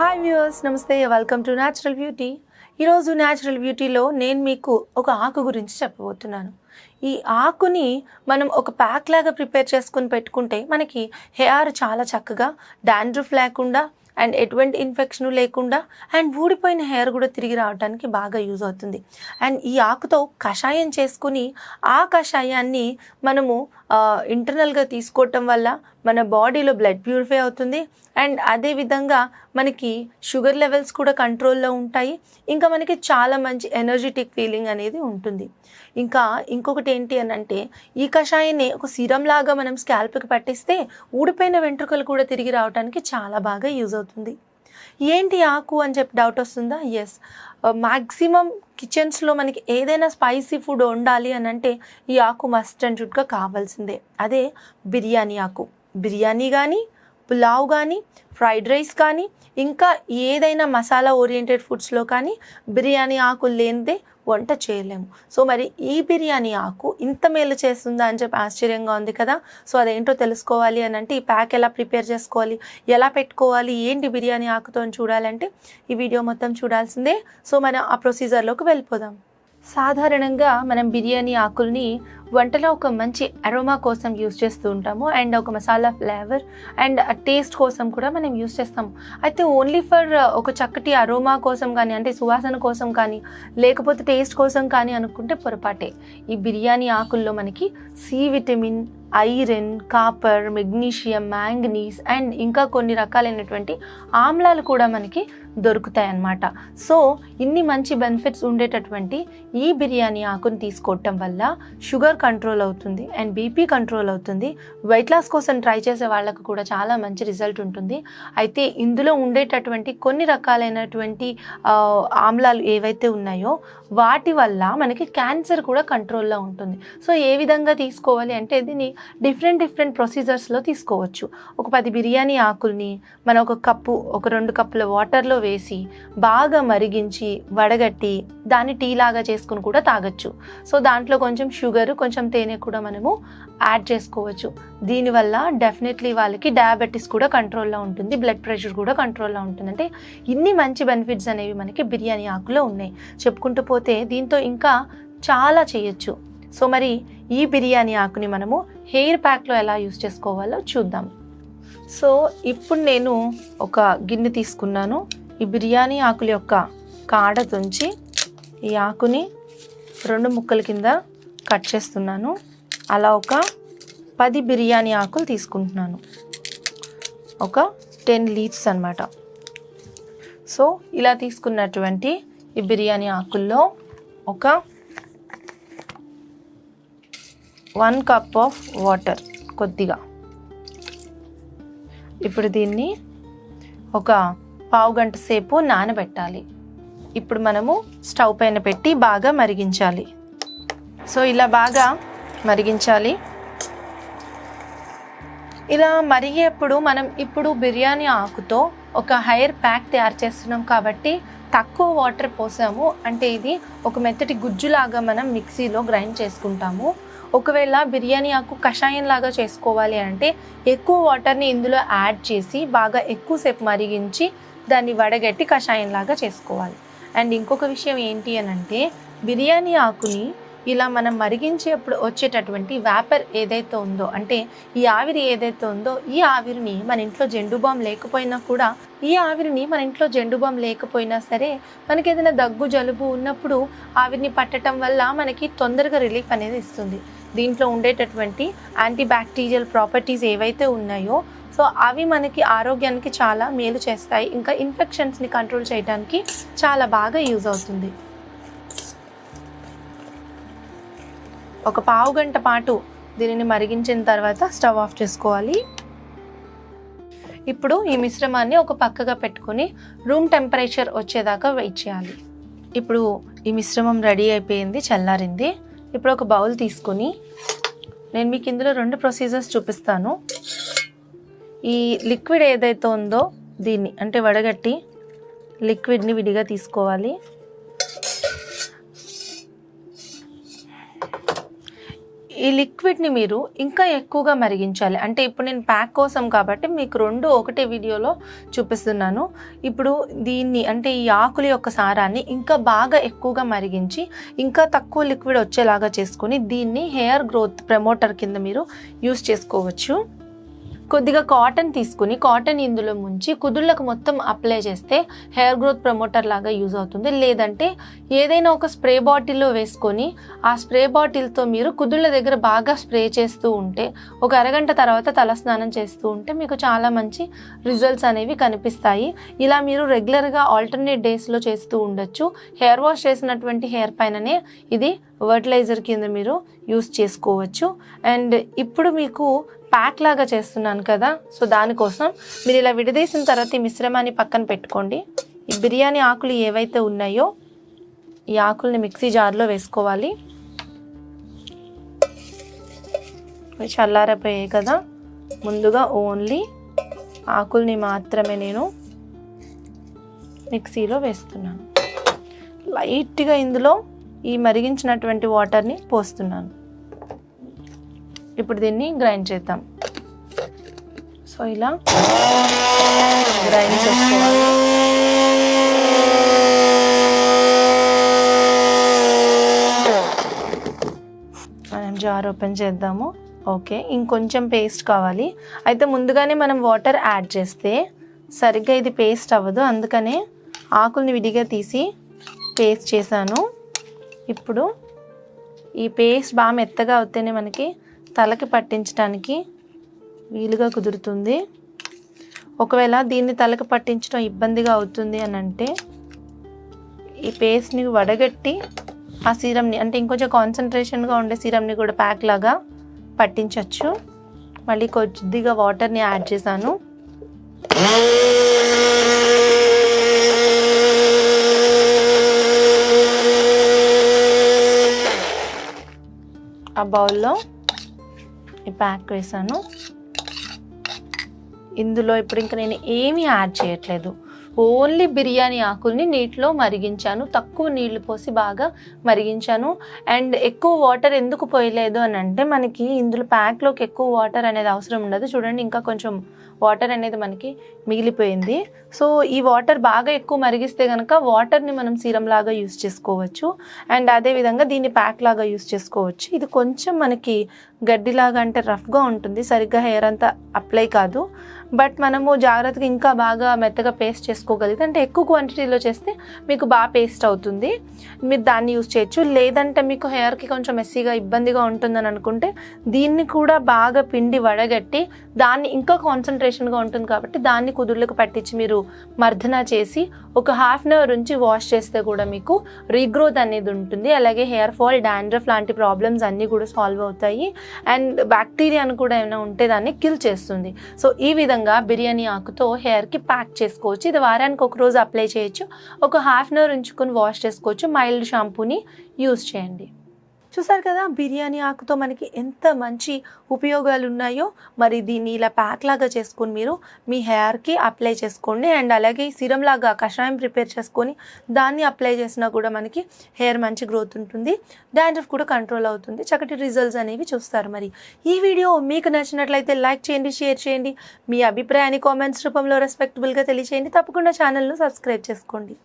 Hi viewers నమస్తే welcome to natural beauty ఈరోజు natural బ్యూటీలో నేను మీకు ఒక ఆకు గురించి చెప్పబోతున్నాను. ఈ ఆకుని మనం ఒక ప్యాక్ లాగా ప్రిపేర్ చేసుకుని పెట్టుకుంటే మనకి హెయిర్ చాలా చక్కగా డాండ్రఫ్ లేకుండా అండ్ ఎటువంటి ఇన్ఫెక్షన్ లేకుండా అండ్ ఊడిపోయిన హెయిర్ కూడా తిరిగి రావడానికి బాగా యూజ్ అవుతుంది. అండ్ ఈ ఆకుతో కషాయం చేసుకుని ఆ కషాయాన్ని మనము ఇంటర్నల్గా తీసుకోవటం వల్ల మన బాడీలో బ్లడ్ ప్యూరిఫై అవుతుంది. అండ్ అదేవిధంగా మనకి షుగర్ లెవెల్స్ కూడా కంట్రోల్లో ఉంటాయి. ఇంకా మనకి చాలా మంచి ఎనర్జెటిక్ ఫీలింగ్ అనేది ఉంటుంది. ఇంకా ఇంకొకటి ఏంటి అని అంటే ఈ కషాయాన్ని ఒక సిరం లాగా మనం స్కాల్ప్కి పట్టిస్తే ఊడిపోయిన వెంట్రుకలు కూడా తిరిగి రావడానికి చాలా బాగా యూజ్ అవుతుంది. ఏంటి ఆకు అని చెప్పి డౌట్ వస్తుందా? ఎస్ మ్యాక్సిమం కిచెన్స్లో మనకి ఏదైనా స్పైసీ ఫుడ్ వండాలి అని అంటే ఈ ఆకు మస్ట్ అండ్ షుడ్గా కావాల్సిందే. అదే బిర్యానీ ఆకు. బిర్యానీ కానీ పులావ్ కానీ ఫ్రైడ్ రైస్ కానీ ఇంకా ఏదైనా మసాలా ఓరియంటెడ్ ఫుడ్స్లో కానీ బిర్యానీ ఆకు లేనిదే వంట చేయలేము. సో మరి ఈ బిర్యానీ ఆకు ఇంత మేలు చేస్తుందా అని చెప్పి ఆశ్చర్యంగా ఉంది కదా. సో అదేంటో తెలుసుకోవాలి అని అంటే ఈ ప్యాక్ ఎలా ప్రిపేర్ చేసుకోవాలి? ఎలా పెట్టుకోవాలి? ఏంటి బిర్యానీ ఆకుతో చూడాలంటే ఈ వీడియో మొత్తం చూడాల్సిందే. సో మనం ఆ ప్రొసీజర్లోకి వెళ్ళిపోదాం. సాధారణంగా మనం బిర్యానీ ఆకుల్ని వంటలో ఒక మంచి అరోమా కోసం యూస్ చేస్తూ ఉంటాము. అండ్ ఒక మసాలా ఫ్లేవర్ అండ్ టేస్ట్ కోసం కూడా మనం యూస్ చేస్తాము. అయితే ఓన్లీ ఫర్ uh, ఒక చక్కటి అరోమా కోసం కానీ అంటే సువాసన కోసం కానీ లేకపోతే టేస్ట్ కోసం కానీ అనుకుంటే పొరపాటే. ఈ బిర్యానీ ఆకుల్లో మనకి C vitamin iron copper magnesium manganese and ఇంకా కొన్ని రకాలైనటువంటి ఆమ్లాలు కూడా మనకి దొరుకుతాయి అన్నమాట సో ఇన్ని మంచి బెనిఫిట్స్ ఉండేటటువంటి ఈ బిర్యానీ ఆకుని తీసుకోవటం వల్ల షుగర్ కంట్రోల్ అవుతుంది అండ్ బీపీ కంట్రోల్ అవుతుంది. వెయిట్ లాస్ కోసం ట్రై చేసే వాళ్ళకు కూడా చాలా మంచి రిజల్ట్ ఉంటుంది. అయితే ఇందులో ఉండేటటువంటి కొన్ని రకాలైనటువంటి ఆమ్లాలు ఏవైతే ఉన్నాయో వాటి వల్ల మనకి క్యాన్సర్ కూడా కంట్రోల్లో ఉంటుంది. సో ఏ విధంగా తీసుకోవాలి అంటే దీన్ని డిఫరెంట్ డిఫరెంట్ ప్రొసీజర్స్లో తీసుకోవచ్చు. ఒక పది బిర్యానీ ఆకుల్ని మనం ఒక కప్పు ఒక రెండు కప్పుల వాటర్లో వేసి బాగా మరిగించి వడగట్టి దాన్ని టీ లాగా చేసుకుని కూడా తాగొచ్చు. సో దాంట్లో కొంచెం షుగర్ కొంచెం తేనె కూడా మనము యాడ్ చేసుకోవచ్చు. దీనివల్ల డెఫినెట్లీ వాళ్ళకి డయాబెటీస్ కూడా కంట్రోల్లో ఉంటుంది బ్లడ్ ప్రెషర్ కూడా కంట్రోల్లో ఉంటుంది. అంటే ఇన్ని మంచి బెనిఫిట్స్ అనేవి మనకి బిర్యానీ ఆకులో ఉన్నాయి. చెప్పుకుంటూ పోతే దీంతో ఇంకా చాలా చేయొచ్చు. సో మరి ఈ బిర్యానీ ఆకుని మనము హెయిర్ ప్యాక్లో ఎలా యూస్ చేసుకోవాలో చూద్దాం. సో ఇప్పుడు నేను ఒక గిన్నె తీసుకున్నాను. ఈ బిర్యానీ ఆకుల యొక్క కాడ తుంచి ఈ ఆకుని రెండు ముక్కల కింద కట్ చేస్తున్నాను. అలా ఒక పది బిర్యానీ ఆకులు తీసుకుంటున్నాను. ఒక టెన్ లీవ్స్ అనమాట సో ఇలా తీసుకున్నటువంటి ఈ బిర్యానీ ఆకుల్లో ఒక వన్ కప్ ఆఫ్ వాటర్ కొద్దిగా. ఇప్పుడు దీన్ని ఒక పావు గంట సేపు నానబెట్టాలి. ఇప్పుడు మనము స్టవ్ పైన పెట్టి బాగా మరిగించాలి. సో ఇలా బాగా మరిగించాలి. ఇలా మరిగేప్పుడు మనం ఇప్పుడు బిర్యానీ ఆకుతో ఒక హైయర్ ప్యాక్ తయారు చేస్తున్నాం కాబట్టి తక్కువ వాటర్ పోసాము. అంటే ఇది ఒక మెత్తటి గుజ్జులాగా మనం మిక్సీలో గ్రైండ్ చేసుకుంటాము. ఒకవేళ బిర్యానీ ఆకు కషాయం లాగా చేసుకోవాలి అంటే ఎక్కువ వాటర్ని ఇందులో యాడ్ చేసి బాగా ఎక్కువసేపు మరిగించి దాన్ని వడగట్టి కషాయం లాగా చేసుకోవాలి. అండ్ ఇంకొక విషయం ఏంటి అని అంటే బిర్యానీ ఆకుని ఇలా మనం మరిగించేప్పుడు వచ్చేటటువంటి వ్యాపర్ ఏదైతే ఉందో అంటే ఈ ఆవిరి ఏదైతే ఉందో ఈ ఆవిరిని మన ఇంట్లో జెండు బామ్ లేకపోయినా కూడా ఈ ఆవిరిని మన ఇంట్లో జెండు బామ్ లేకపోయినా సరే మనకి ఏదైనా దగ్గు జలుబు ఉన్నప్పుడు ఆవిరిని పట్టడం వల్ల మనకి తొందరగా రిలీఫ్ అనేది ఇస్తుంది. దీంట్లో ఉండేటటువంటి యాంటీ బ్యాక్టీరియల్ ప్రాపర్టీస్ ఏవైతే ఉన్నాయో సో అవి మనకి ఆరోగ్యానికి చాలా మేలు చేస్తాయి. ఇంకా ఇన్ఫెక్షన్స్ని కంట్రోల్ చేయడానికి చాలా బాగా యూజ్ అవుతుంది. ఒక పావు గంట పాటు దీనిని మరిగించిన తర్వాత స్టవ్ ఆఫ్ చేసుకోవాలి. ఇప్పుడు ఈ మిశ్రమాన్ని ఒక పక్కగా పెట్టుకొని రూమ్ టెంపరేచర్ వచ్చేదాకా వెయిట్ చేయాలి. ఇప్పుడు ఈ మిశ్రమం రెడీ అయిపోయింది చల్లారింది. ఇప్పుడు ఒక బౌల్ తీసుకొని నేను మీకు ఇందులో రెండు ప్రొసీజర్స్ చూపిస్తాను. ఈ లిక్విడ్ ఏదైతే ఉందో దీన్ని అంటే వడగట్టి లిక్విడ్ని విడిగా తీసుకోవాలి. ఈ లిక్విడ్ని మీరు ఇంకా ఎక్కువగా మరిగించాలి. అంటే ఇప్పుడు నేను ప్యాక్ కోసం కాబట్టి మీకు రెండు ఒకటే వీడియోలో చూపిస్తున్నాను. ఇప్పుడు దీన్ని అంటే ఈ ఆకుల యొక్క సారాన్ని ఇంకా బాగా ఎక్కువగా మరిగించి ఇంకా తక్కువ లిక్విడ్ వచ్చేలాగా చేసుకొని దీన్ని హెయిర్ గ్రోత్ ప్రమోటర్ కింద మీరు యూస్ చేసుకోవచ్చు. కొద్దిగా కాటన్ తీసుకుని కాటన్ ఇందులో ముంచి కుదుళ్ళకు మొత్తం అప్లై చేస్తే హెయిర్ గ్రోత్ ప్రమోటర్ లాగా యూజ్ అవుతుంది. లేదంటే ఏదైనా ఒక స్ప్రే బాటిల్లో వేసుకొని ఆ స్ప్రే బాటిల్తో మీరు కుదుళ్ళ దగ్గర బాగా స్ప్రే చేస్తూ ఉంటే ఒక అరగంట తర్వాత తలస్నానం చేస్తూ ఉంటే మీకు చాలా మంచి రిజల్ట్స్ అనేవి కనిపిస్తాయి. ఇలా మీరు రెగ్యులర్గా ఆల్టర్నేట్ డేస్లో చేస్తూ ఉండొచ్చు. హెయిర్ వాష్ చేసినటువంటి హెయిర్ పైననే ఇది ఫర్టిలైజర్ కింద మీరు యూస్ చేసుకోవచ్చు. అండ్ ఇప్పుడు మీకు ప్యాక్ లాగా చేస్తున్నాను కదా సో దానికోసం మీరు ఇలా విడదీసిన తర్వాత ఈ మిశ్రమాన్ని పక్కన పెట్టుకోండి. ఈ బిర్యానీ ఆకులు ఏవైతే ఉన్నాయో ఈ ఆకుల్ని మిక్సీ జార్లో వేసుకోవాలి. చల్లారపోయాయి కదా ముందుగా ఓన్లీ ఆకుల్ని మాత్రమే నేను మిక్సీలో వేస్తున్నాను. లైట్గా ఇందులో ఈ మరిగించినటువంటి వాటర్ని పోస్తున్నాను. ఇప్పుడు దీన్ని గ్రైండ్ చేద్దాం. సో ఇలా గ్రైండ్ చేసుకోవాలి. మనం జార్ ఓపెన్ చేద్దాము. ఓకే ఇంకొంచెం పేస్ట్ కావాలి. అయితే ముందుగానే మనం వాటర్ యాడ్ చేస్తే సరిగ్గా ఇది పేస్ట్ అవ్వదు. అందుకనే ఆకుల్ని విడిగా తీసి పేస్ట్ చేశాను. ఇప్పుడు ఈ పేస్ట్ బాగా మెత్తగా అవుతేనే మనకి తలకి పట్టించడానికి వీలుగా కుదురుతుంది. ఒకవేళ దీన్ని తలకి పట్టించడం ఇబ్బందిగా అవుతుంది అని అంటే ఈ పేస్ట్ని వడగట్టి ఆ సీరమ్ని అంటే ఇంకొంచెం కాన్సన్ట్రేషన్గా ఉండే సీరమ్ని కూడా ప్యాక్ లాగా పట్టించవచ్చు మళ్ళీ కొద్దిగా వాటర్ని యాడ్ చేశాను. ఆ బౌల్లో ప్యాక్ వేసాను ఇందులో ఇప్పుడు ఇంకా నేను ఏమీ యాడ్ చేయట్లేదు. ఓన్లీ బిర్యానీ ఆకుల్ని నీటిలో మరిగించాను. తక్కువ నీళ్ళు పోసి బాగా మరిగించాను. అండ్ ఎక్కువ వాటర్ ఎందుకు పోయలేదు అని అంటే మనకి ఇందులో ప్యాక్లోకి ఎక్కువ వాటర్ అనేది అవసరం ఉండదు. చూడండి ఇంకా కొంచెం వాటర్ అనేది మనకి మిగిలిపోయింది. సో ఈ వాటర్ బాగా ఎక్కువ మరిగిస్తే కనుక వాటర్ని మనం సీరం లాగా యూస్ చేసుకోవచ్చు. అండ్ అదేవిధంగా దీన్ని ప్యాక్ లాగా యూస్ చేసుకోవచ్చు. ఇది కొంచెం మనకి గడ్డిలాగా అంటే రఫ్గా ఉంటుంది సరిగ్గా హెయిర్ అంతా అప్లై కాదు. బట్ మనము జాగ్రత్తగా ఇంకా బాగా మెత్తగా పేస్ట్ చేసుకోగలిగితే అంటే ఎక్కువ క్వాంటిటీలో చేస్తే మీకు బాగా పేస్ట్ అవుతుంది. మీరు దాన్ని యూస్ చేయొచ్చు. లేదంటే మీకు హెయిర్కి కొంచెం మెస్సీగా ఇబ్బందిగా ఉంటుందని అనుకుంటే దీన్ని కూడా బాగా పిండి వడగట్టి దాన్ని ఇంకా కాన్సన్ట్రేషన్గా ఉంటుంది కాబట్టి దాన్ని కుదుర్లకు పట్టించి మీరు మర్దన చేసి ఒక హాఫ్ అన్ అవర్ నుంచి వాష్ చేస్తే కూడా మీకు రీగ్రోత్ అనేది ఉంటుంది. అలాగే హెయిర్ ఫాల్ డాండ్రఫ్ లాంటి ప్రాబ్లమ్స్ అన్నీ కూడా సాల్వ్ అవుతాయి. అండ్ బ్యాక్టీరియాను కూడా ఏమైనా ఉంటే దాన్ని కిల్ చేస్తుంది. సో ఈ విధంగా బిర్యానీ ఆకుతో హెయిర్కి ప్యాక్ చేసుకోవచ్చు. ఇది వారానికి ఒక రోజు అప్లై చేయొచ్చు. ఒక హాఫ్ అన్ అవర్ ఉంచుకొని వాష్ చేసుకోవచ్చు. మైల్డ్ షాంపూని యూస్ చేయండి. చూసారు కదా బిర్యానీ ఆకుతో మనకి ఎంత మంచి ఉపయోగాలు ఉన్నాయో మరి దీన్ని ఇలా ప్యాక్ లాగా చేసుకొని మీరు మీ హెయిర్కి అప్లై చేసుకోండి. అండ్ అలాగే సిరం లాగా కషాయం ప్రిపేర్ చేసుకొని దాన్ని అప్లై చేసినా కూడా మనకి హెయిర్ మంచి గ్రోత్ ఉంటుంది. డాండ్రఫ్ కూడా కంట్రోల్ అవుతుంది. చక్కటి రిజల్ట్స్ అనేవి చూస్తారు మరి. ఈ వీడియో మీకు నచ్చినట్లయితే లైక్ చేయండి షేర్ చేయండి. మీ అభిప్రాయాన్ని కామెంట్స్ రూపంలో రెస్పెక్టబుల్గా తెలియచేయండి. తప్పకుండా ఛానల్ను సబ్స్క్రైబ్ చేసుకోండి.